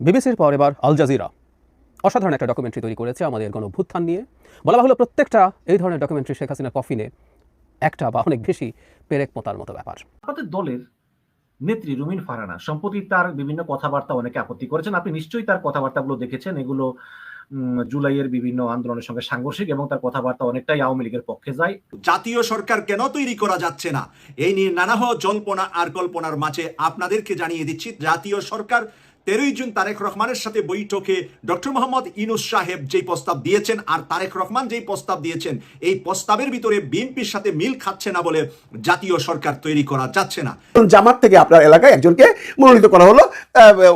বিবিসির পর এবার আল জাজিরা। অসাধারণ একটা ডকুমেন্টারি তৈরি করেছে আমাদের গণভ্যুত্থান নিয়ে। বলা হলো প্রত্যেকটা এই ধরনের ডকুমেন্টারি শেখ হাসিনার কফিনে একটা বা অনেক বেশি পেরেক পোতার মতো ব্যাপার। আপনাদের দলের নেত্রী রুমিন ফারানা সম্প্রতি তার বিভিন্ন কথাবার্তা অনেকে আপত্তি করেছেন। আপনি নিশ্চয়ই তার কথাবার্তাগুলো দেখেছেন। এগুলো জুলাইয়ের বিভিন্ন আন্দোলনের সঙ্গে সাংঘর্ষিক এবং তার কথাবার্তা অনেকটাই আওয়ামী লীগের পক্ষে যায়। জাতীয় সরকার কেন তৈরি করা যাচ্ছে না? এই নিয়ে নানাহ জল্পনা আর কল্পনার মাঝে আপনাদেরকে জানিয়ে দিচ্ছি জাতীয় সরকার তেরোই জুন তারেক রহমানের সাথে বৈঠকে ডক্টর মোহাম্মদ ইনুস সাহেব যেই প্রস্তাব দিয়েছেন আর তারেক রহমান যেই প্রস্তাব দিয়েছেন, এই প্রস্তাবের ভিতরে বিএনপির সাথে মিল খাচ্ছে না বলে জাতীয় সরকার তৈরি করা যাচ্ছে না। জামাত থেকে আপনার এলাকায় একজনকে মনোনীত করা হলো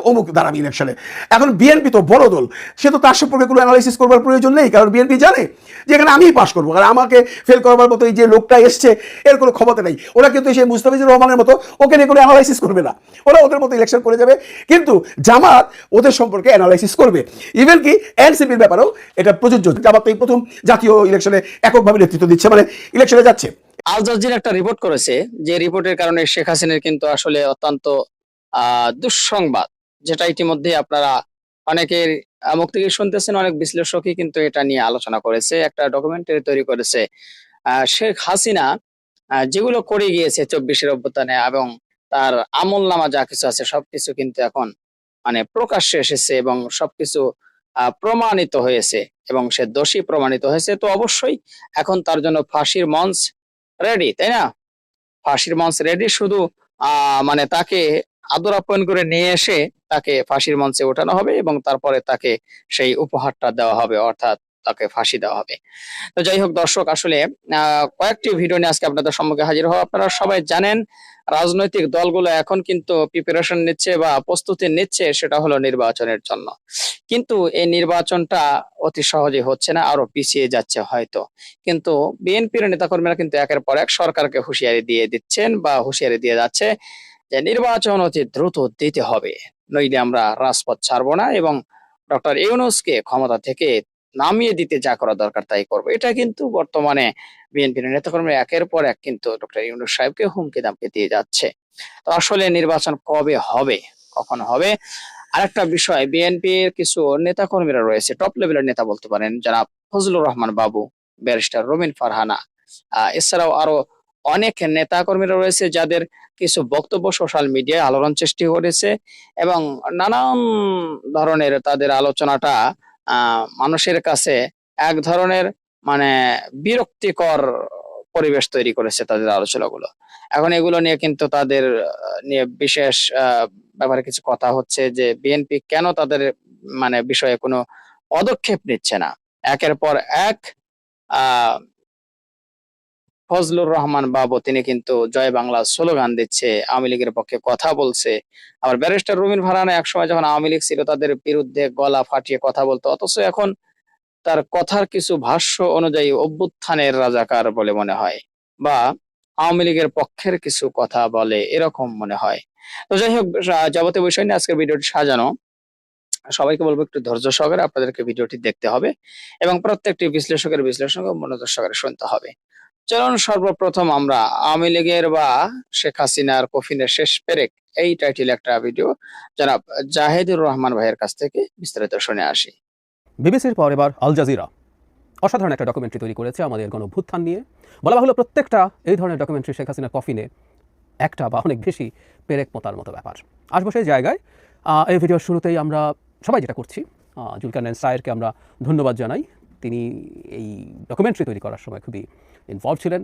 অমুক দাঁড়াবি ইলেকশনে। এখন বিএনপি তো বড় দল, সে তো তার সম্পর্কে কোনো অ্যানালাইসিস করবার প্রয়োজন নেই, কারণ বিএনপি জানে যে এখানে আমিই পাশ করব, কারণ আমাকে ফেল করবার মতো এই যে লোকটা এসছে, এর কোনো ক্ষমতা নেই। ওরা কিন্তু সেই মুস্তাফিজুর রহমানের মতো, ওকে নিয়ে কোনো অ্যানালাইসিস করবে না। ওরা ওদের মতো ইলেকশন করে যাবে। কিন্তু জামাত ওদের সম্পর্কে অ্যানালাইসিস করবে। ইভেন কি এনসিপির ব্যাপারেও এটা প্রযোজ্য। জামাত এই প্রথম জাতীয় ইলেকশনে এককভাবে নেতৃত্ব দিচ্ছে মানে ইলেকশনে যাচ্ছে। আল জাজিরা একটা রিপোর্ট করেছে, যে রিপোর্টের কারণে শেখ হাসিনার কিন্তু আসলে অত্যন্ত দুঃসংবাদ, যেটা ইতিমধ্যে আপনারা অনেকের মুখ থেকে শুনতেছেন, অনেক বিশ্লেষকই কিন্তু এটা নিয়ে আলোচনা করেছে, একটা ডকুমেন্টারি তৈরি করেছে। শেখ হাসিনা যেগুলো করে গিয়েছে চব্বিশের অভ্যুত্থানে এবং তার আমল নামা যা কিছু আছে, সবকিছু কিন্তু এখন মানে প্রকাশ্যে এসেছে এবং সবকিছু প্রমাণিত হয়েছে এবং সে দোষী প্রমাণিত হয়েছে, তো অবশ্যই এখন তার জন্য ফাঁসির মঞ্চ রেডি তাই না? ফাঁসির মঞ্চ রেডি শুধু মানে তাকে আদর আপ্যায়ন করে নিয়ে এসে তাকে ফাঁসির মঞ্চে ওঠানো হবে এবং তারপরে তাকে সেই উপহারটা দেওয়া হবে, অর্থাৎ তাকে ফাঁসি দেওয়া হবে। তো যাই হোক দর্শক, আসলে কয়েকটি ভিডিও নিয়ে আজকে আপনাদের সম্মুখে হাজির হওয়া আপনারা সবাই জানেন, রাজনৈতিক দলগুলো এখন কিন্তু প্রিপারেশন নিচ্ছে বা প্রস্তুতি নিচ্ছে, সেটা হলো নির্বাচনের জন্য। কিন্তু এই নির্বাচনটা অতি সহজে হচ্ছে না, আরও পিছিয়ে যাচ্ছে হয়তো। কিন্তু বিএনপির নেতাকর্মীরা কিন্তু একের পর এক সরকারকে হুঁশিয়ারি দিয়ে দিচ্ছেন বা হুঁশিয়ারি দিয়ে যাচ্ছে যে নির্বাচন অতি দ্রুত দিতে হবে, নইলে আমরা রাজপথ ছাড়বো না এবং ডক্টর ইউনুসকে ক্ষমতা থেকে নামিয়ে দিতে যা করা দরকার তাই করব। এটা কিন্তু বর্তমানে বিএনপির নেতাকর্মীরা একের পর এক কিন্তু ডক্টর ইউনুস সাহেবকে হুমকি দামকে দিয়ে যাচ্ছে। তো আসলে নির্বাচন কবে হবে? কখন হবে? আরেকটা বিষয় বিএনপির কিছু নেতাকর্মীরা রয়েছে টপ লেভেলের নেতা বলতে পারেন, যারা ফজলুর রহমান বাবু, ব্যারিস্টার রবিন ফারহানা এছাড়াও আরও অনেক নেতা কর্মীরা রয়েছে যাদের কিছু বক্তব্য সোশ্যাল মিডিয়ায় আলোড়ন সৃষ্টি করেছে এবং নানান ধরনের তাদের আলোচনাটা মানুষের কাছে এক ধরনের মানে বিরক্তিকর পরিবেশ তৈরি করেছে তাদের আলোচনাগুলো। এখন এগুলো নিয়ে কিন্তু তাদের, নিয়ে বিশেষ ব্যাপারে কিছু কথা হচ্ছে যে বিএনপি কেন তাদের মানে বিষয়ে কোনো পদক্ষেপ নিচ্ছে না। একের পর এক আহ ফজলুর রহমান বাবু, তিনি কিন্তু জয় বাংলা স্লোগান দিচ্ছে, আওয়ামী লীগের পক্ষে কথা বলছে। আবার ব্যারিস্টার রুমিন ভারানা একসময় যখন আওয়ামী লীগ ছিল, তাদের বিরুদ্ধে গলা ফাটিয়ে কথা বলতো। অথচ এখন তার কথার কিছু ভাষ্য অনুযায়ী অভ্যুত্থানের রাজাকার বলে মনে হয়, বা আওয়ামী লীগের পক্ষের কিছু কথা বলে এরকম মনে হয়। তো যাই হোক যাবতীয় বিষয় নিয়ে আজকে ভিডিওটি সাজানো। সবাইকে বলব একটু ধৈর্য সহকারে আপনাদেরকে ভিডিওটি দেখতে হবে এবং প্রত্যেকটি বিশ্লেষকের বিশ্লেষণ মনোযোগ সহকারে শুনতে হবে। চলুন সর্বপ্রথম আমরা আওয়ামী লীগের বা শেখ হাসিনার কফিনের শেষ পেরেক এই টাইটেল একটা ভিডিও জনাব জাহেদুর রহমান ভাইয়ের কাছ থেকে বিস্তারিত শুনে আসি। বিবিসির পর এবার আল জাজিরা। অসাধারণ একটা ডকুমেন্টারি তৈরি করেছে আমাদের গণভ্যুত্থান নিয়ে। বলা বাহুল্য প্রত্যেকটা এই ধরনের ডকুমেন্টারি শেখ হাসিনার কফিনে একটা বা অনেক বেশি পেরেক পোতার মতো ব্যাপার। আসব সেই জায়গায়। এই ভিডিওর শুরুতেই আমরা সবাই যেটা করছি আহ, জুলকারনাইন সায়েরকে আমরা ধন্যবাদ জানাই। তিনি এই ডকুমেন্টারি তৈরি করার সময় খুবই ইনভলভ ছিলেন।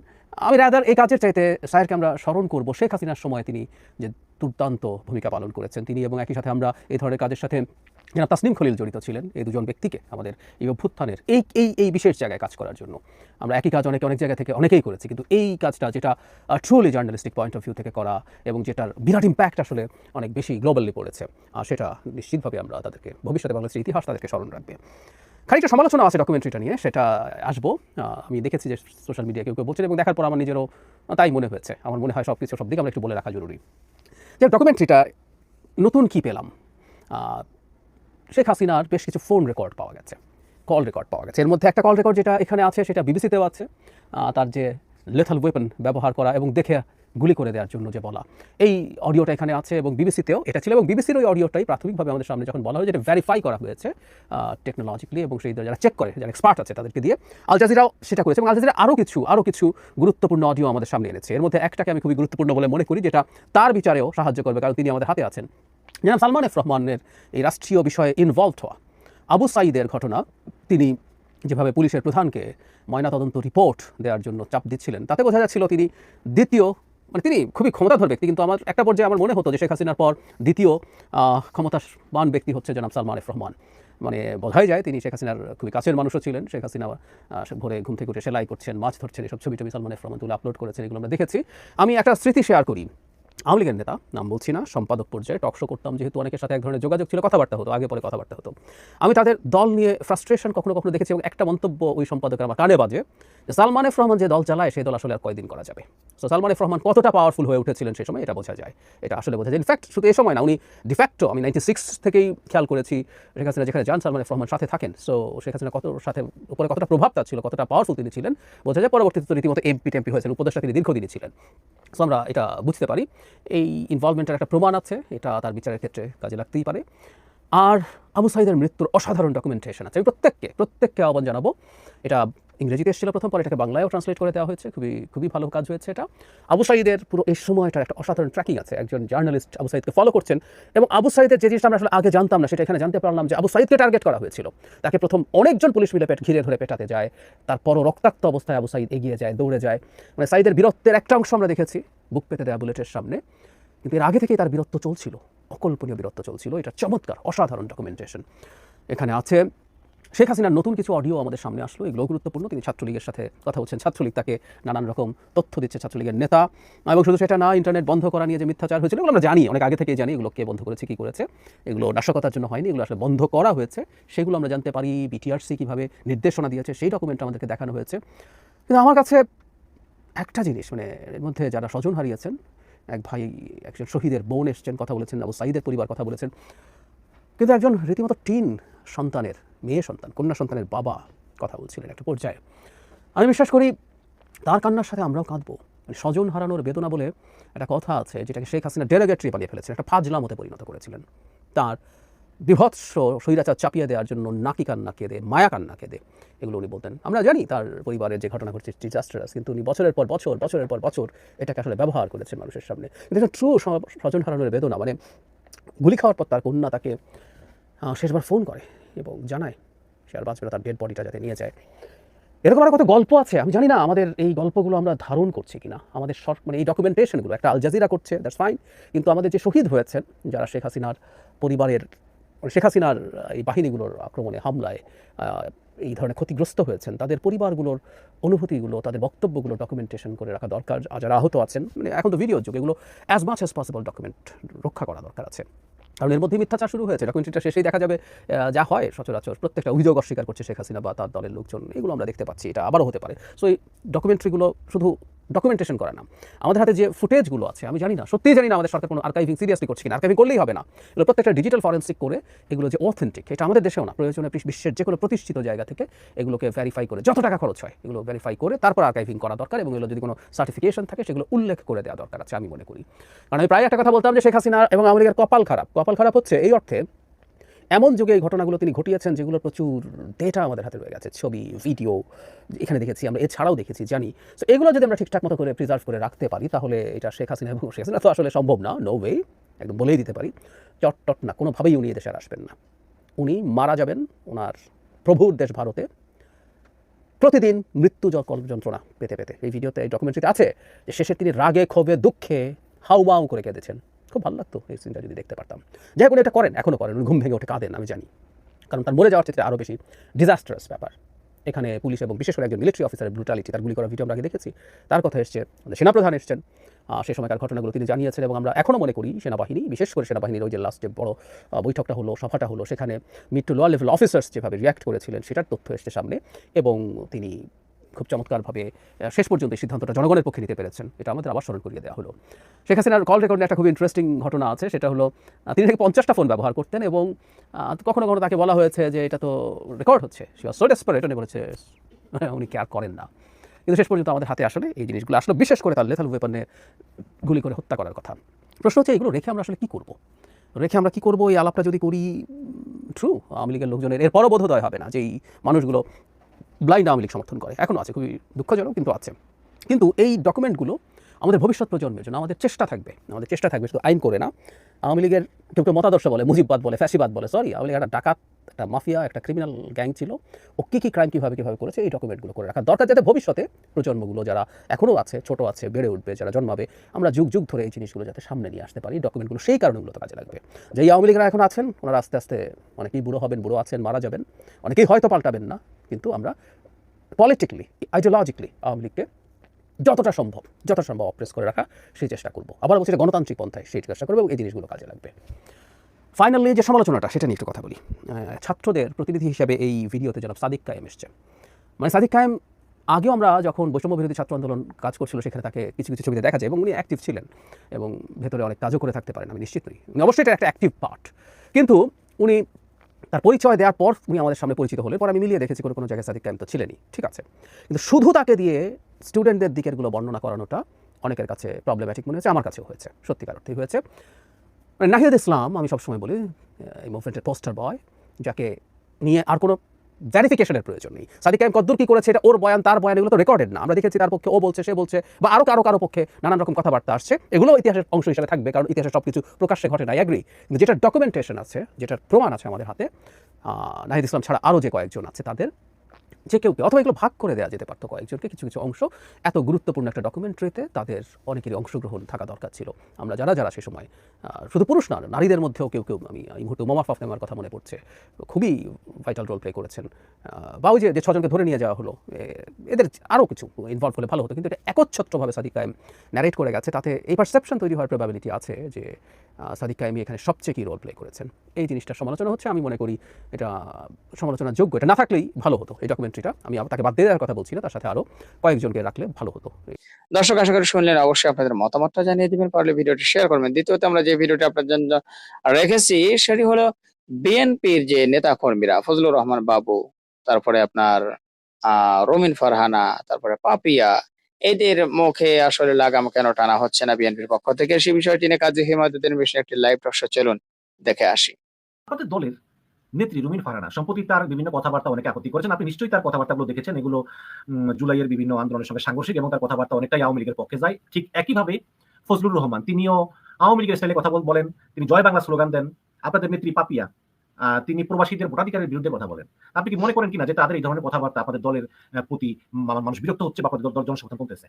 আমি রাদার এই কাজের চাইতে সায়েরকে আমরা স্মরণ করব। শেখ হাসিনার সময় তিনি যে দুর্দান্ত ভূমিকা পালন করেছেন, তিনি এবং একই সাথে আমরা এই ধরনের কাজের সাথে যারা তাসনিম খলিল জড়িত ছিলেন, এই দুজন ব্যক্তিকে আমাদের এই অভ্যুত্থানের, এই এই এই বিশেষ জায়গায় কাজ করার জন্য। আমরা একই কাজ অনেকে, অনেক জায়গা থেকে অনেকেই করেছি, কিন্তু এই কাজটা যেটা truly journalistic point of view থেকে করা এবং যেটার বিরাট ইম্প্যাক্ট আসলে অনেক বেশি গ্লোবালি পড়েছে সেটা নিশ্চিতভাবে আমরা তাদেরকে, ভবিষ্যতে বাংলাদেশের ইতিহাস তাদেরকে স্মরণ রাখবে। খানিকটা সমালোচনা আছে ডকুমেন্টারিটা নিয়ে, সেটা আসব। আমি দেখেছি যে সোশ্যাল মিডিয়া কেউ কেউ বলছেন এবং দেখার পর আমার নিজেরও তাই মনে হয়েছে। আমার মনে হয় সব কিছু সব দিকে আমরা একটু বলে রাখা জরুরি। যে ডকুমেন্টারিটা নতুন কি পেলাম? শেখ হাসিনার বেশ কিছু ফোন রেকর্ড পাওয়া গেছে কল রেকর্ড পাওয়া গেছে। এর মধ্যে একটা কল রেকর্ড যেটা এখানে আছে, সেটা বিবিসিতেও আছে। তার যে লেথাল ওয়েপন ব্যবহার করা এবং দেখে গুলি করে দেওয়ার জন্য যে বলা। এই অডিওটা এখানে আছে এবং বিবিসিতেও এটা ছিল এবং বিবিসির ওই অডিওটাই প্রাথমিকভাবে আমাদের সামনে যখন বলা হয় যেটা ভেরিফাই করা হয়েছে টেকনোলজিক্যালি এবং সেই যারা চেক করে, যারা এক্সপার্ট আছে তাদেরকে দিয়ে আল জাজিরাও সেটা করেছে এবং আল জাজিরা আরও কিছু আরও কিছু গুরুত্বপূর্ণ অডিও আমাদের সামনে এনেছে। এর মধ্যে একটাকে আমি খুবই গুরুত্বপূর্ণ বলে মনে করি, যেটা তার বিচারেও সাহায্য করবে, কারণ তিনি আমাদের হাতে আছেন। যেমন সালমান এফ রহমানের এই রাষ্ট্রীয় বিষয়ে ইনভলভড হওয়া আবু সাইদের ঘটনা, তিনি যেভাবে পুলিশের প্রধানকে ময়নাতদন্ত রিপোর্ট দেওয়ার জন্য চাপ দিচ্ছিলেন, তাতে বোঝা যাচ্ছিল তিনি দ্বিতীয় মানে তিনি খুবই ক্ষমতাধর ব্যক্তি, কিন্তু আমার একটা পর্যায়ে আমার মনে হতো যে শেখ হাসিনার পর দ্বিতীয় ক্ষমতাবান ব্যক্তি হচ্ছে জনাব সালমান এফ রহমান। মানে বোঝাই যায় তিনি শেখ হাসিনার খুবই কাছের মানুষও ছিলেন, শেখ হাসিনা ভোরে ঘুম থেকে উঠে সেলাই করছেন, মাছ ধরছেন, এসব ছবি টবি সালমান এফ রহমান তুলে আপলোড করেছেন, এগুলো আমরা দেখেছি। আমি একটা স্মৃতি শেয়ার করি। আওয়ামী লীগের নেতা, নাম বলছি না, সম্পাদক পর্যায়ে টকশো করতাম, যেহেতু অনেকের সাথে এক ধরনের যোগাযোগ ছিল, কথাবার্তা হতো, আগে পরে কথাবার্তা হতো। আমি তাদের দল নিয়ে ফ্রাস্ট্রেশন কখনো কখনো দেখেছি এবং একটা মন্তব্য ওই সম্পাদকের আমার কানে বাজে, যে সালমান এফ রহমান যে দল চালায়, সেই দল আসলে আর কয়দিন করা যাবে? সো সালমান এফ রহমান কতটা পাওয়ারফুল হয়ে উঠেছিলেন সেই সময়, এটা বোঝা যায়। এটা আসলে বোঝা যায়। ইনফ্যাক্ট শুধু এই সময় না, উনি ডিফ্যাক্টো আমি নাইনটি সিক্স থেকেই খেয়াল করেছি, শেখ হাসিনা যেখানে যান, সালমান এফ রহমান সাথে থাকেন। সো শেখ হাসিনা কত সাথে, উপরে কতটা প্রভাব তার ছিল, কতটা পাওয়ারফুল তিনি ছিলেন, বোঝা যায় পরবর্তীতে রীতিমতো এমপি টেমপি হয়েছেন, উপদেষ্টা তিনি দীর্ঘদিনই ছিলেন। সো আমরা এটা বুঝতে পারি। এই ইনভলভমেন্টের একটা প্রমাণ আছে, এটা তার বিচারের ক্ষেত্রে কাজে লাগতেই পারে। আর আবু সাইদের মৃত্যুর অসাধারণ ডকুমেন্টেশন আছে। আমি প্রত্যেককে প্রত্যেককে আহ্বান জানাব। এটা ইংরেজিতে এসেছিল প্রথম, পরে এটাকে বাংলায়ও ট্রান্সলেট করে দেওয়া হয়েছে। খুবই খুবই ভালো কাজ হয়েছে এটা। আবু সাইদের পুরো এই সময়টার একটা অসাধারণ ট্র্যাকিং আছে। একজন জার্নালিস্ট আবু সাইদকে ফলো করছেন এবং আবু সাইদের যে জিনিসটা আমরা আসলে আগে জানতাম না, সেটা এখানে জানতে পারলাম যে আবু সাইদকে টার্গেট করা হয়েছিল। তাকে প্রথম অনেকজন পুলিশ মিলে পেট ঘিরে ধরে পেটাতে যায়। তারপরও রক্তাক্ত অবস্থায় আবু সাইদ এগিয়ে যায়, দৌড়ে যায়। মানে সাইদের বীরত্বের একটা অংশ আমরা দেখেছি। বুক পেতে দেওয়া বুলেটের সামনে। কিন্তু এর আগে থেকেই তার বীরত্ব চলছিল। অকল্পনীয় বীরত্ব চলছিল। এটা চমৎকার, অসাধারণ ডকুমেন্টেশন এখানে আছে, শেখ হাসিনার নতুন কিছু অডিও আমাদের সামনে আসলো। এগুলো গুরুত্বপূর্ণ। তিনি ছাত্রলীগের সাথে কথা বলছেন। ছাত্রলীগ তাকে নানান রকম তথ্য দিচ্ছে ছাত্রলীগের নেতা। এবং শুধু সেটা না ইন্টারনেট বন্ধ করা নিয়ে যে মিথ্যাচার হয়েছিল, এগুলো আমরা জানি। অনেক আগে থেকেই জানি এগুলো কে বন্ধ করেছে, কী করেছে। এগুলো নাশকতার জন্য হয়নি, এগুলো আসলে বন্ধ করা হয়েছে। সেগুলো আমরা জানতে পারি বিটিআরসি কীভাবে নির্দেশনা দিয়েছে, সেই ডকুমেন্ট আমাদেরকে দেখানো হয়েছে। কিন্তু আমার কাছে একটা জিনিস মানে এর মধ্যে যারা স্বজন হারিয়েছেন, এক ভাই, একজন শহীদের বোন এসছেন, কথা বলেছেন, আবু সাইদের পরিবার কথা বলেছেন। কিন্তু একজন রীতিমতো টিন সন্তানের, মেয়ে সন্তান, কন্যা সন্তানের বাবা কথা বলছিলেন একটা পর্যায়ে। আমি বিশ্বাস করি, তার কান্নার সাথে আমরাও কাঁদবো। মানে স্বজন হারানোর বেদনা বলে একটা কথা আছে, যেটাকে শেখ হাসিনা ডেলিগেটরি বানিয়ে ফেলেছিলেন, একটা ফাজলামতে পরিণত করেছিলেন। তার বিভৎস স্বৈরাচার চাপিয়ে দেওয়ার জন্য নাকি কান্না কেঁদে, মায়া কান্না কেঁদে, এগুলো উনি বলতেন। আমরা জানি তার পরিবারের যে ঘটনা ঘটছে ডিজাস্টারাস কিন্তু উনি বছরের পর বছর, বছরের পর বছর এটাকে আসলে ব্যবহার করেছেন মানুষের সামনে। কিন্তু ট্রু স্বজন হারানোর বেদনা মানে গুলি খাওয়ার পর তার কন্যা তাকে শেষবার ফোন করে এবং জানায় সে আর বাঁচবে তার ডেড বডিটা যাতে নিয়ে যায়। এরকম আর কত গল্প আছে, আমি জানি না আমাদের এই গল্পগুলো আমরা ধারণ করছি কিনা। আমাদের সর- মানে এই ডকুমেন্টেশনগুলো একটা আল জাজিরা করছে দ্যাটস ফাইন কিন্তু আমাদের যে শহীদ হয়েছেন, যারা শেখ হাসিনার পরিবারের শেখ হাসিনার এই বাহিনীগুলোর আক্রমণে, হামলায় এই ধরনের ক্ষতিগ্রস্ত হয়েছেন। তাদের পরিবারগুলোর অনুভূতিগুলো, তাদের বক্তব্যগুলো ডকুমেন্টেশন করে রাখা দরকার। যারা আহত আছেন মানে এখন তো ভিডিও যুগ, এগুলো as much as possible document রক্ষা করা দরকার আছে। কারণ এর মধ্যে মিথ্যাচার শুরু হয়েছে। ডকুমেন্টারিটা শেষেই দেখা যাবে যা হয়, সচরাচর প্রত্যেকটা অভিযোগ অস্বীকার করছে শেখ হাসিনা বা তার দলের লোকজন। এগুলো আমরা দেখতে পাচ্ছি, এটা আবারও হতে পারে। সো এই ডকুমেন্টারিগুলো শুধু ডকুমেন্টেশন করে না। আমাদের হাতে যে ফুটেজগুলো আছে, আমি জানি না, সত্যিই জানি না আমাদের সরকার কোনো আর্কাইভিং সিরিয়াসলি করছে কিনা আর্কাইভিং করলেই হবে না। এগুলো প্রত্যেকটা ডিজিটাল ফরেন্সিক করে এগুলো যে অথেন্টিক এটা আমাদের দেশেও না, প্রয়োজনে বিশ্বের যে কোনো প্রতিষ্ঠিত জায়গা থেকে এগুলোকে ভেরিফাই করে, যত টাকা খরচ হয়, এগুলো ভেরিফাই করে তারপর আর্কাইভিং করা দরকার এবং এগুলো যদি কোনো সার্টিফিকেশন থাকে, সেগুলো উল্লেখ করে দেওয়া দরকার আছে, আমি মনে করি। কারণ আমি প্রায় একটা কথা বলতাম যে শেখ হাসিনা এবং লীগের কপাল খারাপ। কপাল খারাপ হচ্ছে এই অর্থে এমন যুগে এই ঘটনাগুলো তিনি ঘটিয়েছেন যেগুলো প্রচুর ডেটা আমাদের হাতে রয়ে গেছে, ছবি ভিডিও এখানে দেখেছি আমরা, এছাড়াও দেখেছি, জানি। তো এগুলো যদি আমরা ঠিকঠাক মতো করে প্রিজার্ভ করে রাখতে পারি, তাহলে এটা শেখ হাসিনা এবং শেখ হাসিনা তো আসলে সম্ভব না নো ওয়ে একদম বলেই দিতে পারি। চট টট না, কোনোভাবেই উনি আর আসবেন না। উনি মারা যাবেন ওনার প্রভুর দেশ ভারতে। প্রতিদিন মৃত্যু যন্ত্রণা পেতে পেতে। এই ভিডিওতে এই ডকুমেন্টারিতে আছে যে শেষে তিনি রাগে, ক্ষোভে, দুঃখে হাউমাউ করে কেঁদেছেন। খুব ভালো লাগতো এই সিনটা যদি দেখতে পারতাম। যাই হোক এটা করেন এখনও করেন ঘুম ভেঙে উঠে কাঁদেন, আমি জানি। কারণ তার মরে যাওয়ার ক্ষেত্রে আরও বেশি ডিজাস্টারাস ব্যাপার। এখানে পুলিশ এবং বিশেষ করে একজন মিলিটারি অফিসারের ব্রুটালিটি তার গুলি করার ভিডিও আমরা আগে দেখেছি। তার কথা এসছে সেনাপ্রধান এসছেন। সে সময়কার ঘটনাগুলো তিনি জানিয়েছেন এবং আমরা এখনও মনে করি সেনাবাহিনী, বিশেষ করে সেনাবাহিনীর ওই যে লাস্ট বড় বৈঠকটা হলো, সভাটা হলো, সেখানে mid to lower level officers যেভাবে রিয়াক্ট করেছিলেন, সেটার তথ্য এসছে সামনে এবং তিনি খুব চমৎকারভাবে শেষ পর্যন্ত এই সিদ্ধান্তটা জনগণের পক্ষে নিতে পেরেছেন। এটা আমাদের আবার স্মরণ করিয়ে দেওয়া হলো। শেখ হাসিনার কল রেকর্ডে একটা খুব ইন্টারেস্টিং ঘটনা আছে সেটা হলো তিনি থেকে পঞ্চাশটা ফোন ব্যবহার করতেন এবং কখনো কখনো তাকে বলা হয়েছে যে এটা তো রেকর্ড হচ্ছে। সি উনি বলেছে "হ্যাঁ, উনি কেয়ার করেন না। কিন্তু শেষ পর্যন্ত আমাদের হাতে আসলে এই জিনিসগুলো আসলে বিশেষ করে তার লেথাল ওয়েপনে গুলি করে হত্যা করার কথা। প্রশ্ন হচ্ছে এগুলো রেখে আমরা আসলে কী করব? রেখে আমরা কী করব? এই আলাপটা যদি করি ট্রু আওয়ামী লীগের লোকজনের এরপরও বোধোদয় হবে না যে এই মানুষগুলো ব্লাইন্ড আওয়ামী লীগ সমর্থন করে। এখনও আছে, খুবই দুঃখজনক, কিন্তু আছে। কিন্তু এই ডকুমেন্টগুলো আমাদের ভবিষ্যৎ প্রজন্মের জন্য আমাদের চেষ্টা থাকবে। আমাদের চেষ্টা থাকবে, শুধু আইন করে না। আওয়ামী লীগের কেউ কেউ মতাদর্শ বলে, মুজিববাদ বলে, ফ্যাসিবাদ বলে সরি আওয়ামী লীগ একটা ডাকাত, একটা মাফিয়া, একটা ক্রিমিনাল গ্যাং ছিল। ও কী কী ক্রাইম কীভাবে কীভাবে করেছে, এই ডকুমেন্টগুলো করে রাখা দরকার, যাতে ভবিষ্যতে প্রজন্মগুলো যারা এখনও আছে, ছোট আছে, বেড়ে উঠবে, যারা জন্মাবে, আমরা যুগ যুগ ধরে এই জিনিসগুলো যাতে সামনে নিয়ে আসতে পারি। ডকুমেন্টগুলো সেই কারণেগুলো তো কাজে লাগবে। যেই আওয়ামী লীগরা এখন আছেন, ওনারা আস্তে আস্তে অনেকেই বুড়ো হবেন, বুড়ো আছেন, মারা যাবেন। অনেকেই হয়তো পাল্টাবেন না। কিন্তু আমরা পলিটিক্যালি আইডিওলজিক্যালি আওয়ামী লীগকে যতটা সম্ভব যতটা সম্ভব অপ্রেস করে রাখা সেই চেষ্টা করব। আবার বলছি গণতান্ত্রিক পন্থায় সেই চেষ্টা করব এবং এই জিনিসগুলো কাজে লাগবে। ফাইনালি যে সমালোচনাটা, সেটা নিয়ে একটু কথা বলি। ছাত্রদের প্রতিনিধি হিসেবে এই ভিডিওতে জনাব সাদিক কায়েম এসছে। মানে সাদিক কায়েম, আগেও আমরা যখন বৈষম্য বিরোধী ছাত্র আন্দোলন কাজ করছিল, সেখানে তাকে কিছু কিছু ছবিতে দেখা যায় এবং উনি অ্যাক্টিভ ছিলেন এবং ভেতরে অনেক কাজও করে থাকতে পারেন, আমি নিশ্চিত নই। অবশ্যই এটা একটা অ্যাক্টিভ পার্ট কিন্তু উনি তার পরিচয় দেওয়ার পর উনি আমাদের সামনে পরিচিত হলে পর আমি মিলিয়ে দেখেছি কোনো কোনো জায়গায় সাদিক কায়েম তো ছিলেনই। ঠিক আছে। কিন্তু শুধু তাকে দিয়ে স্টুডেন্টদের দিকেরগুলো বর্ণনা করানোটা অনেকের কাছে প্রবলেম্যাটিক মনে হয়েছে, আমার কাছেও হয়েছে। সত্যিকার অর্থেই হয়েছে। মানে নাহিদ ইসলাম, আমি সবসময় বলি এই মুভমেন্টের পোস্টার বয় যাকে নিয়ে আর কোনো ভ্যারিফিকেশনের প্রয়োজন নেই। সাদিক কায়েম কদ্দুর কি করেছে এটা ওর বয়ান, তার বয়ান এগুলো তো রেকর্ডেড না। আমরা দেখেছি তার পক্ষে ও বলছে, সে বলছে, বা আরও কারও কারও পক্ষে নানান রকম কথাবার্তা আসছে। এগুলো ইতিহাসের অংশ হিসেবে থাকবে, কারণ ইতিহাসের সব কিছু প্রকাশ্যে ঘটে না। অ্যাগ্রি কিন্তু যেটা ডকুমেন্টেশন আছে, যেটার প্রমাণ আছে আমাদের হাতে নাহিদ ইসলাম ছাড়া আরও যে কয়েকজন আছে তাদের যে কেউ কেউ অথবা এগুলো ভাগ করে দেওয়া যেতে পারতো কয়েকজনকে, কিছু কিছু অংশ। এত গুরুত্বপূর্ণ একটা ডকুমেন্টারিতে তাদের অনেকেরই অংশগ্রহণ থাকা দরকার ছিল। আমরা যারা যারা সে সময় শুধু পুরুষ না, নারীদের মধ্যেও কেউ কেউ, আমি, এই মুহূর্তে মোমা ফাফনেমার কথা মনে পড়ছে। খুবই ভাইটাল রোল প্লে করেছেন। বা ওই যে ছজনকে ধরে নিয়ে যাওয়া হলো এদের আরও কিছু ইনভলভ হলে ভালো হতো। কিন্তু এটা একচ্ছত্রভাবে সাদিক কায়েম ন্যারেট করে গেছে। তাতে এই পারসেপশন তৈরি হওয়ার প্রবাবিলিটি আছে যে সাদিক কায়েমি এখানে সবচেয়ে কী রোল প্লে করেছেন? এই জিনিসটার সমালোচনা হচ্ছে, আমি মনে করি এটা সমালোচনার যোগ্য, এটা না থাকলেই ভালো হতো এই ডকুমেন্টারিটা আমি তাকে বাদ দিয়ে দেওয়ার কথা বলছি না, তার সাথে আরও কয়েকজনকে রাখলে ভালো হতো। দর্শক, আশা করি শুনলেন, অবশ্যই আপনাদের মতামতটা জানিয়ে দেবেন, পারলে ভিডিওটি শেয়ার করবেন। দ্বিতীয়ত, আমরা যে ভিডিওটি আপনার জন্য রেখেছি, সেটি হলো বিএনপির যে নেতা কর্মীরা ফজলুর রহমান বাবু, তারপরে আপনার, আহ, রমিন ফারহানা, তারপরে পাপিয়া এদের মুখে আসলে লাগাম কেন টানা হচ্ছে না বিএনপির পক্ষ থেকে? সেই বিষয়টি নিয়ে কাজী হিমায়তুদ্দিন বিষয়ে একটি লাইভ টক চলুন দেখে আসি। দলের নেত্রী রুমিন ফারানা, সম্প্রতি তার বিভিন্ন কথাবার্তা অনেকে আপত্তি করেছেন। আপনি নিশ্চয়ই তার কথাবার্তাগুলো দেখেছেন। এগুলো জুলাইয়ের বিভিন্ন আন্দোলনের সঙ্গে সাংঘর্ষিক এবং তার কথাবার্তা অনেকটাই আওয়ামী লীগের পক্ষে যায়। ঠিক একইভাবে ফজলুর রহমান, তিনিও আওয়ামী লীগের স্টাইলে কথা বল- বলেন। তিনি জয় বাংলা স্লোগান দেন। আপনাদের নেত্রী পাপিয়া তিনি প্রবাসীদের ভোটাধিকারের বিরুদ্ধে কথা বলেন। আপনি কি মনে করেন কিনা যে তাদের এই ধরনের কথাবার্তা আপনাদের দলের প্রতি মানুষ বিরক্ত হচ্ছে বা আপনাদের দল- জনসমর্থন করতেছে?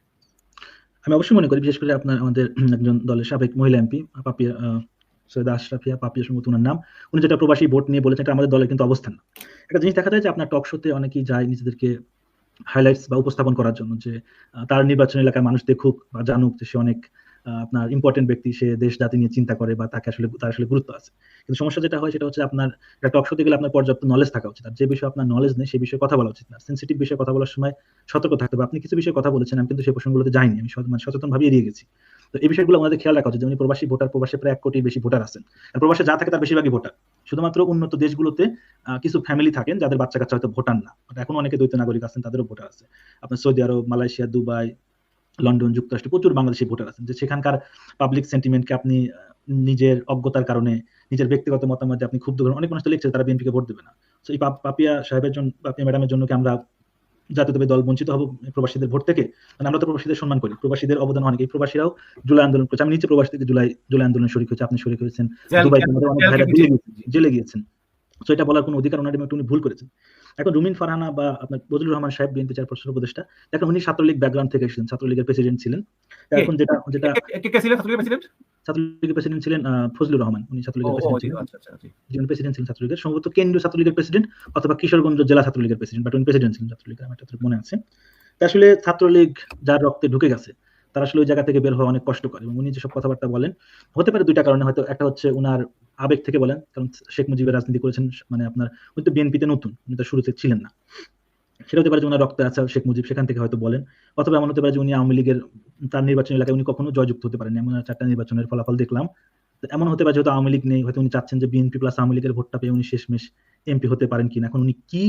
আমি অবশ্যই মনে করি, বিশেষ করে আপনার, আমাদের একজন দলের সাবেক মহিলা এমপি, পাপিয়া সৈয়দা আশরাফিয়া পাপিয়া নাম। উনি যেটা প্রবাসী ভোট নিয়ে বলেছেন আমাদের দলের কিন্তু অবস্থান না। একটা জিনিস দেখা যায় যে আপনার টক শোতে অনেকেই যায় নিজেদেরকে হাইলাইটস বা উপস্থাপন করার জন্য যে তার নির্বাচন এলাকার মানুষ দেখুক বা জানুক যে সে অনেক আপনার ইম্পর্টেন্ট ব্যক্তি, সে দেশ জাতি নিয়ে চিন্তা করে বা তাকে আসলে, তার আসলে গুরুত্ব আছে। কিন্তু সমস্যা যেটা হয়, সেটা হচ্ছে আপনার একটা টক শোতে গেলে আপনার পর্যাপ্ত নলেজ থাকা উচিত। যে বিষয়ে আপনার নলেজ নেই সেই বিষয়ে কথা বলা উচিত না। সেন্সিটিভ বিষয়ে কথা বলার সময় সতর্ক থাকতে হবে। আপনি কিছু বিষয়ে কথা বলেছেন, আমি কিন্তু সেই প্রসঙ্গগুলোতে যাইনি। আমি মানে সচেতন ভাবে এড়িয়ে গেছি। তো এই বিষয়গুলো আমাদের খেয়াল রাখা উচিত। যেমন প্রবাসী ভোটার, প্রবাসে প্রায় এক কোটি বেশি ভোটার আছেন। আর প্রবাসে যা থাকে তার বেশিরভাগই ভোটার। শুধুমাত্র উন্নত দেশগুলোতে কিছু ফ্যামিলি থাকেন যাদের বাচ্চা কাচ্চা হয়তো ভোটার না। এখন অনেকে দ্বৈত নাগরিক আছেন, তাদেরও ভোটার আছে। আপনার Saudi Arab, Malaysia, Dubai London যুক্তরাষ্ট্রে প্রচুর বাংলাদেশি ভোটার আছেন। যে সেখানকার পাবলিক সেন্টিমেন্টকে আপনি নিজের অজ্ঞতার কারণে নিজের ব্যক্তিগত মতামতে আপনি ক্ষুব্ধ করেন অনেক মানুষ তো লিখছে তারা বিএনপিকে ভোট দেবে না। তো এই পাপিয়া সাহেবের জন্য পাপিয়া ম্যাডামের জন্য কি আমরা জাতীয়তাবাদী দল বঞ্চিত হব প্রবাসীদের ভোট থেকে? মানে আমরা তো প্রবাসীদের সম্মান করি। প্রবাসীদের অবদান অনেক। এই প্রবাসীরাও জুলাই আন্দোলন করেছে। আমি নিচে প্রবাসী থেকে জুলাই জুলাই আন্দোলন শরীর হয়েছে। আপনি শরীর হয়েছেন। ভাইরা জেলে গিয়েছেন। তো এটা বলার কোনো অধিকার ওনার একটু উনি ভুল করেছেন। এখন রুমিন ফারহানা বা আপনার বদরুর রহমান সাহেব বিএনপি চেয়ারপারসন উপদেষ্টা দেখেন উনি ছাত্রলীগ ব্যাকগ্রাউন্ড থেকে এসেছেন ছাত্রলীগের প্রেসিডেন্ট ছিলেন। এখন যেটা যেটা কে- কে- কে ছিলেন ছাত্রলীগের প্রেসিডেন্ট ছাত্রলীগের প্রেসিডেন্ট ছিলেন ফজলুর রহমান উনি ছাত্রলীগের প্রেসিডেন্ট ছিলেন। আচ্ছা আচ্ছা আচ্ছা। যিনি প্রেসিডেন্ট ছিলেন ছাত্রলীগের সম্ভবত কেন্দ্রীয় ছাত্রলীগের প্রেসিডেন্ট অথবা কিশোরগঞ্জ জেলা ছাত্রলীগের প্রেসিডেন্ট বাট উনি প্রেসিডেন্ট ছিলেন ছাত্রলীগের আমার মনে আছে। আসলে ছাত্রলীগ যার রক্তে ঢুকে গেছে তার আসলে ওই জায়গা থেকে বের হওয়া অনেক কষ্টকর এবং উনি যেসব কথাবার্তা বলেন, হতে পারে দুইটা কারণে, হয়তো একটা হচ্ছে উনার আবেগ থেকে বলেন, কারণ শেখ মুজিবের রাজনীতি করেছেন মানে আপনার উনি তো বিএনপিতে নতুন, উনি তো শুরুতে ছিলেন না। সেটা হতে পারে যে উনার রক্তে আছে শেখ মুজিব সেখান থেকে হয়তো বলেন, অথবা এমন হতে পারে যে উনি আওয়ামী লীগের তার নির্বাচনী এলাকায় উনি কখনো জয়যুক্ত হতে পারেন এমন চারটা নির্বাচনের ফলাফল দেখলাম। এমন হতে পারে যেহেতু আওয়ামী লীগ নেই, হয়তো উনি চাচ্ছেন যে বিএনপি প্লাস আওয়ামী লীগের ভোটটা পেয়ে উনি শেষমেশ এমপি হতে পারেন কিনা। এখন উনি কি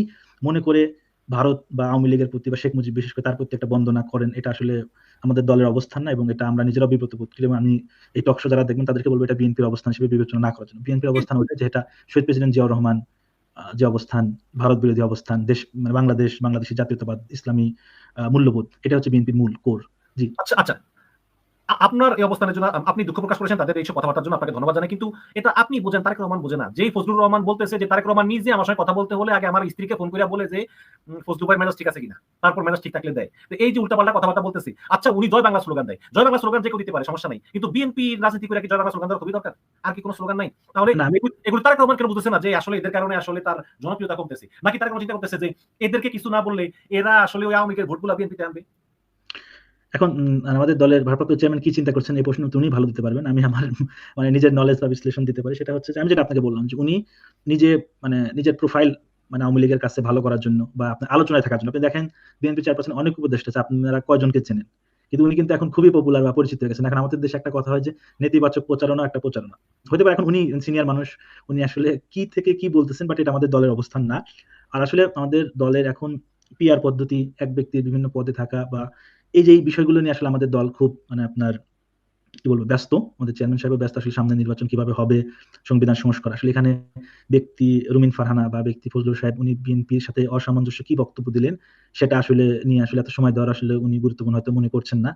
মনে করে ভারত বা আওয়ামী লীগের প্রতি বা শেখ মুজিব বিশেষ করে তার প্রতি একটা বন্দনা করেন, এটা আসলে আমাদের দলের অবস্থান না এবং এটা আমরা নিজেরা বিব্রত বোধ করি এবং আমি এই টকশো যারা দেখবেন তাদেরকে বলব এটা বিএনপির অবস্থান হিসেবে বিবেচনা না করার জন্য। বিএনপির অবস্থান ওইটা যেটা শহীদ প্রেসিডেন্ট জিয়াউর রহমান যে অবস্থান ভারত বিরোধী অবস্থান দেশ মানে বাংলাদেশ বাংলাদেশের জাতীয়তাবাদ ইসলামী আহ, মূল্যবোধ এটা হচ্ছে বিএনপির মূল কোর। জি। আচ্ছা আচ্ছা আপনার এই অবস্থানের জন্য আপনি দুঃখ প্রকাশ করেছেন তাদের এইসব কথাবার্তার জন্য আপনাকে ধন্যবাদ জানাই। কিন্তু এটা আপনি বোঝেন তারেক রহমান বোঝে না। যেই ফজলুর রহমান বলতেছে যে তারেক রহমান নিজে আমার সঙ্গে কথা বলতে হলে আগে আমার স্ত্রীকে ফোন করে বলে যে ফজলু ভাই মেজাজ ঠিক আছে কিনা? তারপর মেজাজ ঠিক থাকলে দেয়। তো এই যে উল্টাপাল্টা কথাবার্তা বলতেছি আচ্ছা উনি জয় বাংলা স্লোগান দেয়। জয় বাংলা স্লোগান যে কেউ দিতে পারে সমস্যা নাই। কিন্তু বিএনপি রাজনীতি করে কি জয় বাংলা স্লোগান দেওয়ার খুবই দরকার? আর কি কোনো স্লোগান নাই? তাহলে এগুলো তারেক রহমান কেন বুঝতেছে না যে আসলে এদের কারণে আসলে তার জনপ্রিয়তা কমতেছে। নাকি তারেক রহমান চিন্তা করতেছে যে এদেরকে কিছু না বললে এরা আসলে ওই আওয়ামী লীগের ভোটগুলো বিএনপিতে আনবে? এখন আমাদের দলের ভারপ্রাপ্ত চেয়ারম্যান কি চিন্তা করছেন? এই প্রশ্ন উনি ভালো দিতে পারবেন। আমি আমার মানে নিজের নলেজ বা বিশ্লেষণ দিতে পারি। সেটা হচ্ছে আমি যেটা আপনাকে বললাম যে, উনি নিজে মানে নিজের প্রোফাইল মানে আওয়ামী লীগের কাছে ভালো করার জন্য বা আপনার আলোচনায় থাকার জন্য। আপনি দেখেন বিএনপি চেয়ারপারসন অনেক উপদেষ্টা আছে, আপনারা কয়জনকে চেনেন? কিন্তু উনি কিন্তু এখন খুবই পপুলার বা পরিচিত হয়ে গেছেন। এখন আমাদের দেশে একটা কথা হয় যে, নেতিবাচক প্রচারণা একটা প্রচারণা। হতে পারে এখন উনি সিনিয়র মানুষ, উনি আসলে কি থেকে কি বলতেছেন বাট এটা আমাদের দলের অবস্থান না। আর আসলে আমাদের দলের এখন পিআর পদ্ধতি, এক ব্যক্তির বিভিন্ন পদে থাকা বা এই যে এই বিষয়গুলো নিয়ে আসলে আমাদের দল খুব মানে আপনার, কি বলব, ব্যস্ত। আমাদের চেয়ারম্যান সাহেব ব্যস্ত, আসলে সামনে নির্বাচন কীভাবে হবে, সংবিধান সংস্কার। আসলে এখানে ব্যক্তি রুমিন ফারহানা বা ব্যক্তি ফজলুল সাহেব, উনি বিএনপির সাথে অসামঞ্জস্য কি বক্তব্য দিলেন, সেটা আসলে নিয়ে আসলে এত সময় দেওয়ার আসলে উনি গুরুত্বপূর্ণ হয়তো মনে করছেন না।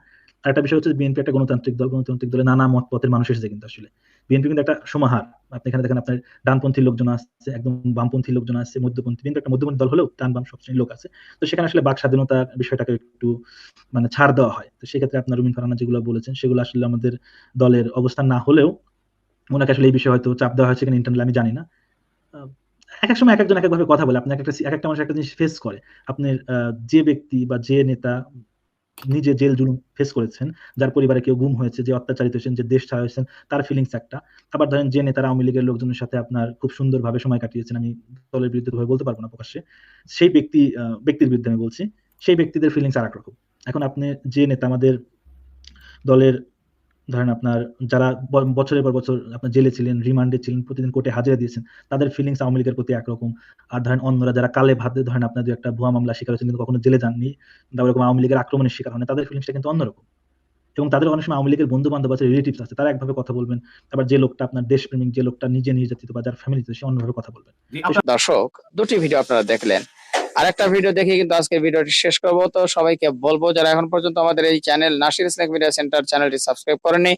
আর একটা বিষয় হচ্ছে বিএনপি একটা গণতান্ত্রিক দল, গণতান্ত্রিক দলে নানা মত পথের মানুষ এসেছে কিন্তু আসলে। বিএনপি কিন্তু একটা সমাহার। আপনি এখানে দেখেন আপনার ডানপন্থী লোকজন আছে একদম বামপন্থী লোকজন আছে মধ্যপন্থী। বিএনপি একটা মধ্যপন্থী দল হলেও ডান বাম সব শ্রেণির লোক আছে। তো সেখানে আসলে বাক স্বাধীনতার বিষয়টাকে একটু মানে ছাড় দেওয়া হয়। তো সেক্ষেত্রে আপনার রুমিন ফারহানা যেগুলো বলেছেন সেগুলো আসলে আমাদের দলের অবস্থান না হলেও ওনাকে আসলে এই বিষয়ে হয়তো চাপ দেওয়া হয়েছে কিনা ইন্টারনাল আমি জানি না। এক এক সময় এক একজন এক একভাবে কথা বলে। আপনি এক একটা এক একটা মানুষ একটা জিনিস ফেস করে। আপনার আহ, যে ব্যক্তি বা যে নেতা নিজে জেল জুলুম ফেস করেছেন, যার পরিবারে কেউ গুম হয়েছে, যে অত্যাচারিত হয়েছেন, যে দেশ ছাড়া হয়েছেন, তার ফিলিংস একটা। আবার ধরেন যে নেতারা আওয়ামী লীগের লোকজনের সাথে আপনার খুব সুন্দরভাবে সময় কাটিয়েছেন, আমি দলের বিরুদ্ধে বলতে পারব না প্রকাশ্যে, সেই ব্যক্তি ব্যক্তির বিরুদ্ধে আমি বলছি, সেই ব্যক্তিদের ফিলিংস আর রকম। এখন আপনি যে নেতা আমাদের দলের ধরেন আপনার যারা বছরের পর বছর আপনার জেলে ছিলেন, রিমান্ডে ছিলেন, প্রতিদিন কোর্টে হাজিরা দিয়েছেন, তাদের ফিলিংস আওয়ামী লীগের প্রতি একরকম। আর ধরেন অন্যরা যারা কালে ভাতে, ধরেন আপনার একটা ভুয়া মামলা শিকার হয়েছেন কিন্তু কখনো জেলে যাননি, বা ওরকম আওয়ামী লীগের আক্রমণের শিকার হন তাদের ফিলিংসটা কিন্তু অন্যরকম। এবং তাদের অনেক সময় আওয়ামী লীগের বন্ধু বান্ধব আছে রিলেটিভস আছে, তারা একভাবে কথা বলবেন, আবার যে লোকটা আপনার দেশপ্রেমিক, যে লোকটা নিজে নির্যাতিত বা যার ফ্যামিলিতে সে অন্যভাবে কথা বলবেন। দর্শক, দুটি ভিডিও আপনারা দেখলেন। আরেকটা ভিডিও দেখে কিন্তু আজকের ভিডিওটি শেষ করব। তো সবাইকে বলব, যারা এখন পর্যন্ত আমাদের এই channel Nasir snack media centre চ্যানেলটি সাবস্ক্রাইব করেনি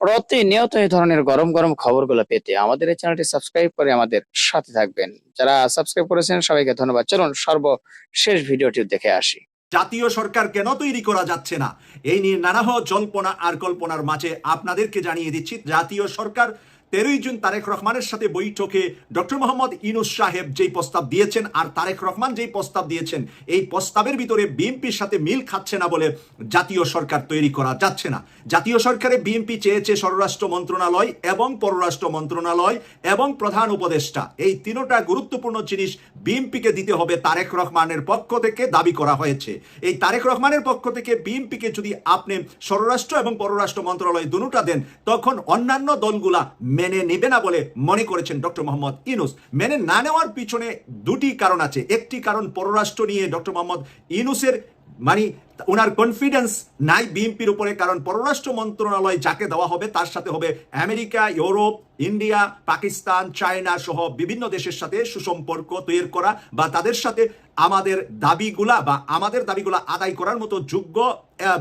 প্রতিনিয়ত এই ধরনের গরম গরম খবরগুলো পেতে আমাদের এই চ্যানেলটি সাবস্ক্রাইব করে আমাদের সাথে থাকবেন। যারা সাবস্ক্রাইব করেছেন, সবাইকে ধন্যবাদ। চলুন, সর্বশেষ ভিডিওটি দেখে আসি। জাতীয় সরকার কেন তৈরি করা যাচ্ছে না? এই নিয়ে নানাহ জল্পনা আর কল্পনার মাঝে আপনাদেরকে জানিয়ে দিচ্ছি, জাতীয় সরকার তেরোই জুন তারেক রহমানের সাথে বৈঠকে ডক্টর মোহাম্মদ ইনুস সাহেব যেই প্রস্তাব দিয়েছেন আর তারেক রহমান যেই প্রস্তাব দিয়েছেন, এই প্রস্তাবের ভিতরে বিএনপির সাথে মিল খাচ্ছে না বলে জাতীয় সরকার তৈরি করা যাচ্ছে না। জাতীয় সরকারে বিএনপি চেয়েছে স্বরাষ্ট্র মন্ত্রণালয় এবং পররাষ্ট্র মন্ত্রণালয় এবং প্রধান উপদেষ্টা। এই তিনোটা গুরুত্বপূর্ণ জিনিস বিএনপিকে দিতে হবে তারেক রহমানের পক্ষ থেকে দাবি করা হয়েছে। এই তারেক রহমানের পক্ষ থেকে বিএনপিকে যদি আপনি স্বরাষ্ট্র এবং পররাষ্ট্র মন্ত্রণালয় দুটা দেন, তখন অন্যান্য দলগুলা মেনে নেবে না বলে মনে করেছেন ডক্টর মোহাম্মদ ইনুস মেনে না নেওয়ার পিছনে দুটি কারণ আছে। একটি কারণ পররাষ্ট্র নিয়ে ডক্টর মোহাম্মদ ইনুসের মানে ওনার কনফিডেন্স নাই বিএনপির উপরে, কারণ পররাষ্ট্র মন্ত্রণালয় যাকে দেওয়া হবে তার সাথে হবে America, Europe, India, Pakistan, China সহ বিভিন্ন দেশের সাথে সুসম্পর্ক তৈরি করা বা তাদের সাথে আমাদের দাবিগুলা বা আমাদের দাবিগুলা আদায় করার মতো যোগ্য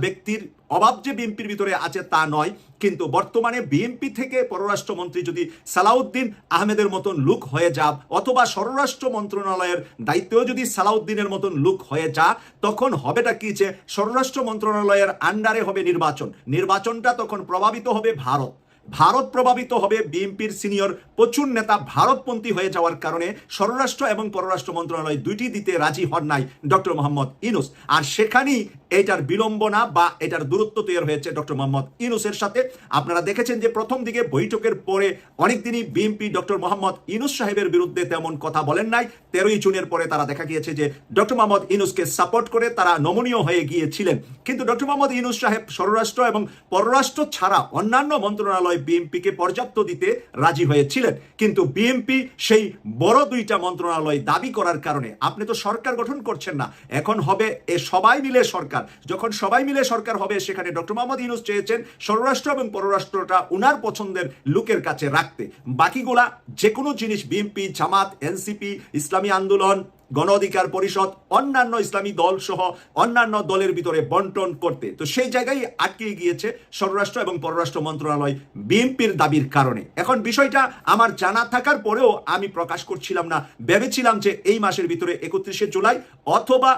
ব্যক্তির অভাব যে বিএনপির ভিতরে আছে তা নয়, কিন্তু বর্তমানে বিএনপি থেকে পররাষ্ট্রমন্ত্রী যদি সালাউদ্দিন আহমেদের মতন লুক হয়ে যা, অথবা স্বরাষ্ট্র মন্ত্রণালয়ের দায়িত্বেও যদি সালাউদ্দিনের মতন লুক হয়ে যা, তখন হবেটা কি যে স্বরাষ্ট্র মন্ত্রণালয়ের আন্ডারে হবে নির্বাচন। নির্বাচনটা তখন প্রভাবিত হবে ভারত। ভারত প্রভাবিত হবে বিএনপির সিনিয়র প্রচুর নেতা ভারতপন্থী হয়ে যাওয়ার কারণে স্বরাষ্ট্র এবং পররাষ্ট্র মন্ত্রণালয় দুইটি দিতে রাজি হন নাই ডক্টর মোহাম্মদ ইনুস আর সেখানেই এটার বিলম্বনা বা এটার দূরত্ব তৈরি হয়েছে ডক্টর মোহাম্মদ ইনুসের সাথে। আপনারা দেখেছেন যে প্রথম দিকে বৈঠকের পরে অনেকদিনই বিএনপি ডক্টর মোহাম্মদ ইনুস সাহেবের বিরুদ্ধে তেমন কথা বলেন নাই। তেরোই জুনের পরে তারা দেখা গিয়েছে যে ডক্টর মোহাম্মদ ইনুসকে সাপোর্ট করে তারা নমনীয় হয়ে গিয়েছিলেন। কিন্তু ডক্টর মোহাম্মদ ইনুস সাহেব স্বরাষ্ট্র এবং পররাষ্ট্র ছাড়া অন্যান্য মন্ত্রণালয় মন্ত্রণালয় বিএনপিকে পর্যাপ্ত দিতে রাজি হয়েছিলেন। কিন্তু বিএনপি সেই বড় দুইটা মন্ত্রণালয় দাবি করার কারণে, আপনি তো সরকার গঠন করছেন না, এখন হবে এ সবাই মিলে সরকার। যখন সবাই মিলে সরকার হবে, সেখানে ডক্টর মোহাম্মদ ইউনুস চেয়েছেন স্বরাষ্ট্র এবং পররাষ্ট্রটা উনার পছন্দের লোকের কাছে রাখতে। বাকিগুলা যে কোনো জিনিস, বিএনপি, জামাত, এনসিপি, ইসলামী আন্দোলন গণ অধিকার পরিষদ, অন্যান্য ইসলামী দল সহ অন্যান্য দলের ভিতরে বন্টন করতে। তো সেই জায়গায় আটকে গিয়েছে স্বরাষ্ট্র এবং পররাষ্ট্র মন্ত্রণালয় বিএনপির দাবির কারণে। এখন বিষয়টা আমার জানা থাকার পরেও আমি প্রকাশ করছিলাম না, ভেবেছিলাম যে এই মাসের ভিতরে একত্রিশে জুলাই অথবা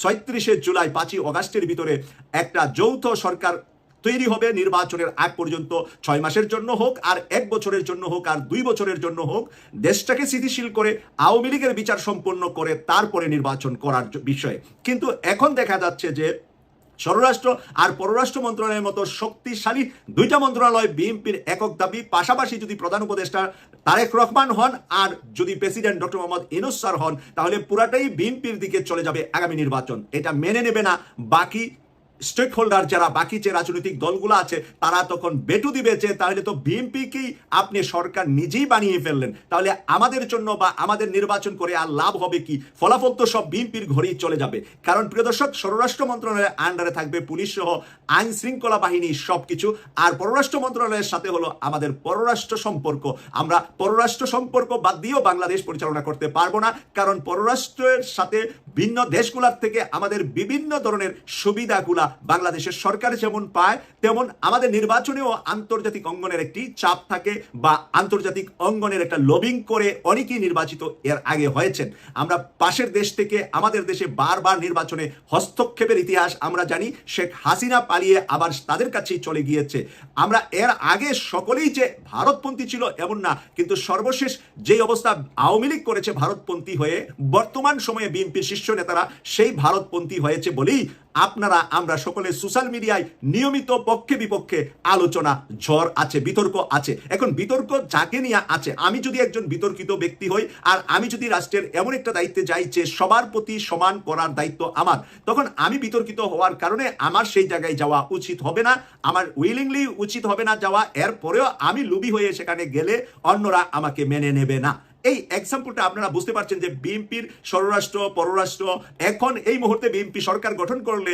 ছয়ত্রিশে জুলাই পাঁচই অগাস্টের ভিতরে একটা যৌথ সরকার তৈরি হবে নির্বাচনের আগ পর্যন্ত। ছয় মাসের জন্য হোক আর এক বছরের জন্য হোক আর দুই বছরের জন্য হোক, দেশটাকে স্থিতিশীল করে আওয়ামী লীগের বিচার সম্পন্ন করে তারপরে নির্বাচন করার বিষয়ে। কিন্তু এখন দেখা যাচ্ছে যে স্বরাষ্ট্র আর পররাষ্ট্র মন্ত্রণালয়ের মতো শক্তিশালী দুইটা মন্ত্রণালয়, বিএনপির একক দাবি, পাশাপাশি যদি প্রধান উপদেষ্টা তারেক রহমান হন আর যদি president doctor Mohammad Yunus sir হন, তাহলে পুরাটাই বিএনপির দিকে চলে যাবে আগামী নির্বাচন। এটা মেনে নেবে না বাকি স্টেক হোল্ডার যারা বাকি যে রাজনৈতিক দলগুলো আছে, তারা তখন বেটু দিবে যে, তাহলে তো বিএনপিকেই আপনি সরকার নিজেই বানিয়ে ফেললেন। তাহলে আমাদের জন্য বা আমাদের নির্বাচন করে আর লাভ হবে কি? ফলাফল তো সব বিএনপির ঘরেই চলে যাবে। কারণ প্রিয় দর্শক, স্বরাষ্ট্র মন্ত্রণালয়ের আন্ডারে থাকবে পুলিশ সহ আইন শৃঙ্খলা বাহিনী সবকিছু। আর পররাষ্ট্র মন্ত্রণালয়ের সাথে হলো আমাদের পররাষ্ট্র সম্পর্ক। আমরা পররাষ্ট্র সম্পর্ক বাদ দিয়েও বাংলাদেশ পরিচালনা করতে পারব না। কারণ পররাষ্ট্রের সাথে ভিন্ন দেশগুলোর থেকে আমাদের বিভিন্ন ধরনের সুবিধাগুলা বাংলাদেশের সরকার যেমন পায়, তেমন আমাদের নির্বাচনেও আন্তর্জাতিক অঙ্গনের একটি চাপ থাকে বা আন্তর্জাতিক অঙ্গনের একটা লবিং করে অনেকেই নির্বাচিত এর আগে হয়েছেন। আমরা পাশের দেশ থেকে, আমাদের দেশে বারবার নির্বাচনে হস্তক্ষেপের ইতিহাস আমরা জানি, শেখ হাসিনা পালিয়ে আবার তাদের কাছেই চলে গিয়েছে। আমরা এর আগে সকলেই যে ভারতপন্থী ছিল এমন না, কিন্তু সর্বশেষ যেই অবস্থা আওয়ামী লীগ করেছে ভারতপন্থী হয়ে, বর্তমান সময়ে বিএনপির শীর্ষ নেতারা সেই ভারতপন্থী হয়েছে বলেই আপনারা, আমরা সকলে সোশ্যাল মিডিয়ায় নিয়মিত পক্ষে বিপক্ষে আলোচনা, ঝড় আছে, বিতর্ক আছে। এখন বিতর্ক যাকে নিয়ে আছে, আমি যদি একজন বিতর্কিত ব্যক্তি হই আর আমি যদি রাষ্ট্রের এমন একটা দায়িত্বে যাই যে সবার প্রতি সমান করার দায়িত্ব আমার, তখন আমি বিতর্কিত হওয়ার কারণে আমার সেই জায়গায় যাওয়া উচিত হবে না, আমার উইলিংলি উচিত হবে না যাওয়া, এরপরেও আমি লুবি হয়ে সেখানে গেলে অন্যরা আমাকে মেনে নেবে না। এই এক্সাম্পলটা আপনারা বুঝতে পারছেন যে বিএনপির স্বরাষ্ট্র, পররাষ্ট্র, এখন এই মুহূর্তে বিএনপি সরকার গঠন করলে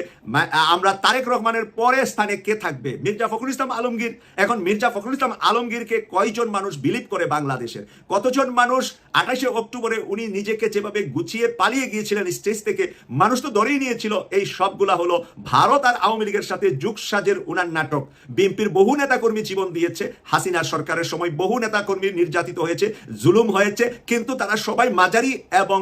আমরা তারেক রহমানের পরে স্থানে কে থাকবে? মির্জা ফখরুল ইসলাম আলমগীর। এখন মির্জা ফখরুল ইসলাম আলমগীরকে কয়জন মানুষ বিলিভ করে বাংলাদেশের? কতজন মানুষ? আঠাশে অক্টোবরে উনি নিজেকে যেভাবে গুছিয়ে পালিয়ে গিয়েছিলেন স্টেজ থেকে, মানুষ তো ধরেই নিয়েছিল, এই সবগুলা হলো ভারত আর আওয়ামী লীগের সাথে যুগসাজের উনার নাটক। বিএনপির বহু নেতাকর্মী জীবন দিয়েছে হাসিনা সরকারের সময় বহু নেতাকর্মী নির্যাতিত হয়েছে, জুলুম হয়েছে কিন্তু তারা সবাই মাঝারি এবং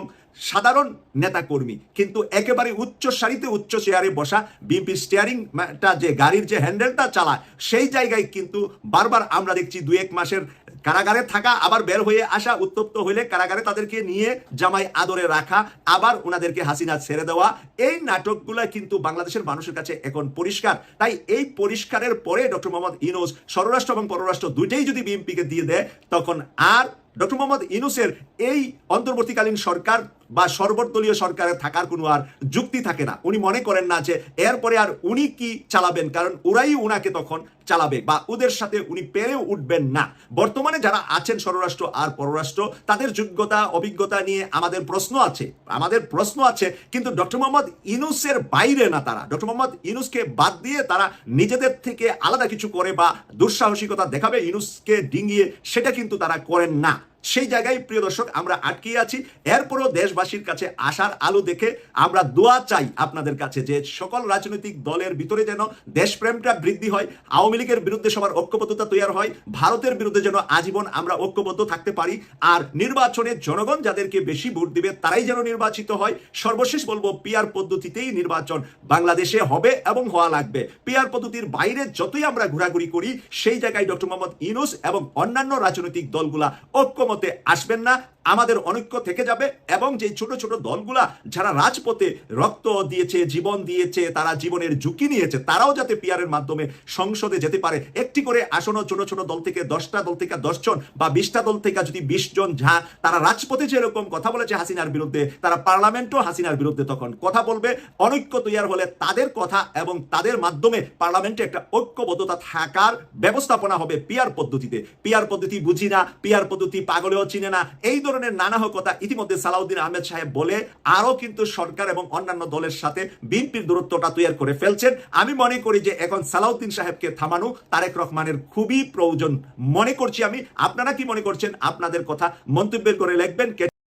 সাধারণ নেতাকর্মী। কিন্তু একেবারে উচ্চ সারিতে উচ্চ চেয়ারে বসা বিএনপি স্টিয়ারিংটা যে গাড়ির যে হ্যান্ডেলটা চালায়, সেই জায়গায় কিন্তু বারবার আমরা দেখছি দুই এক মাসের কারাগারে থাকা, আবার বের হয়ে আসা, উত্তপ্ত হইলে কারাগারে তাদেরকে নিয়ে জামাই আদরে রাখা, আবার ওনাদেরকে হাসিনা ছেড়ে দেওয়া, এই নাটকগুলো কিন্তু বাংলাদেশের মানুষের কাছে এখন পরিষ্কার। তাই এই পরিষ্কারের পরে ডক্টর মোহাম্মদ ইনোজ স্বরাষ্ট্র এবং পররাষ্ট্র দুইটাই যদি বিএনপিকে দিয়ে দেয়, তখন আর ডক্টর মোহাম্মদ ইনুসের এই অন্তর্বর্তীকালীন সরকার বা সর্বদলীয় সরকারে থাকার কোনো আর যুক্তি থাকে না। উনি মনে করেন না যে এরপরে আর উনি কি চালাবেন, কারণ ওরাই উনাকে তখন চালাবে বা ওদের সাথে উনি পেরেও উঠবেন না। বর্তমানে যারা আছেন স্বরাষ্ট্র আর পররাষ্ট্র, তাদের যোগ্যতা, অভিজ্ঞতা নিয়ে আমাদের প্রশ্ন আছে, আমাদের প্রশ্ন আছে, কিন্তু ডক্টর মোহাম্মদ ইনুসের বাইরে না তারা। ডক্টর মোহাম্মদ ইনুসকে বাদ দিয়ে তারা নিজেদের থেকে আলাদা কিছু করে বা দুঃসাহসিকতা দেখাবে ইনুসকে ডিঙিয়ে সেটা কিন্তু তারা করেন না। সেই জায়গায়, প্রিয় দর্শক, আমরা আটকে আছি। এরপরও দেশবাসীর কাছে আশার আলো দেখে আমরা দোয়া চাই আপনাদের কাছে যে সকল রাজনৈতিক দলের ভিতরে যেন দেশপ্রেমটা বৃদ্ধি হয়, আওয়ামী লীগের বিরুদ্ধে সবার ঐক্যবদ্ধতা তৈরি হয়, ভারতের বিরুদ্ধে যেন আজীবন আমরা ঐক্যবদ্ধ থাকতে পারি, আর নির্বাচনে জনগণ যাদেরকে বেশি ভোট দিবে, তারাই যেন নির্বাচিত হয়। সর্বশেষ বলব পিয়ার পদ্ধতিতেই নির্বাচন বাংলাদেশে হবে এবং হওয়া লাগবে। পিয়ার পদ্ধতির বাইরে যতই আমরা ঘোরাঘুরি করি, সেই জায়গায় ডক্টর মোহাম্মদ ইনুস এবং অন্যান্য রাজনৈতিক দলগুলা ঐক্যমতে আসবেন না। আমাদের অনৈক্য থেকে যাবে এবং যে ছোট ছোট দলগুলা যারা রাজপথে রক্ত দিয়েছে, জীবন দিয়েছে, তারা জীবনের ঝুঁকি নিয়েছে, তারাও যাতে পিয়ারের মাধ্যমে সংসদে যেতে পারে। একটি করে আসনও ছোট ছোট দল থেকে দশটা দল থেকে দশ জন বা বিশটা দল থেকে যদি বিশ জন যা তারা রাজপথে যেরকম কথা বলেছে হাসিনার বিরুদ্ধে, তারা পার্লামেন্টও হাসিনার বিরুদ্ধে তখন কথা বলবে। অনৈক্য তৈয়ার হলে তাদের কথা এবং তাদের মাধ্যমে পার্লামেন্টে একটা ঐক্যবদ্ধতা থাকার ব্যবস্থাপনা হবে পিয়ার পদ্ধতিতে। পিয়ার পদ্ধতি বুঝি না পিয়ার পদ্ধতি পাগলেও চিনে না, এই ধরনের নানা কথা ইতিমধ্যে সালাউদ্দিন আহমেদ সাহেব বলে আরও কিন্তু সরকার এবং অন্যান্য দলের সাথে বিএনপির দূরত্বটা তৈরি করে ফেলছেন। আমি মনে করি যে এখন সালাউদ্দিন সাহেবকে থামানো তারেক রহমানের খুবই প্রয়োজন। মনে করছি আমি। আপনারা কি মনে করছেন? আপনাদের কথা মন্তব্যের করে লিখবেন।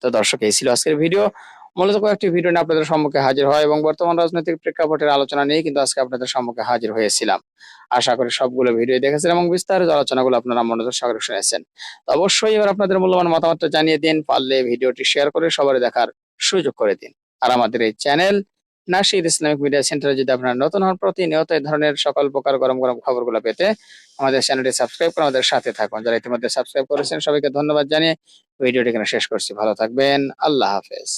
তো দর্শক, এই ছিল আজকের ভিডিও। মূলত কয়েকটি ভিডিও নিয়ে আপনাদের সম্মুখে হাজির হয় এবং বর্তমান রাজনৈতিক প্রেক্ষাপটের আলোচনা নিয়ে কিন্তু আজকে আপনাদের সম্মুখে হাজির হয়েছিলাম। আশা করি সবগুলো ভিডিও দেখেছেন এবং বিস্তারিত আলোচনাগুলো আপনারা মনোযোগ সহকারে শুনেছেন। অবশ্যই এবার আপনাদের মূল্যবান মতামতটা জানিয়ে দিন, পারলে ভিডিওটি শেয়ার করে সবার দেখার সুযোগ করে দিন। আর আমাদের এই চ্যানেল নাসির ইসলামিক মিডিয়া সেন্টারে যদি আপনারা নতুন হন, প্রতিনিয়ত এই ধরনের সকল প্রকার গরম গরম খবরগুলো পেতে আমাদের চ্যানেলটি সাবস্ক্রাইব করে আমাদের সাথে থাকুন। যারা ইতিমধ্যে সাবস্ক্রাইব করেছেন, সবাইকে ধন্যবাদ জানিয়ে ভিডিওটি এখানে শেষ করছি। ভালো থাকবেন, আল্লাহ হাফেজ।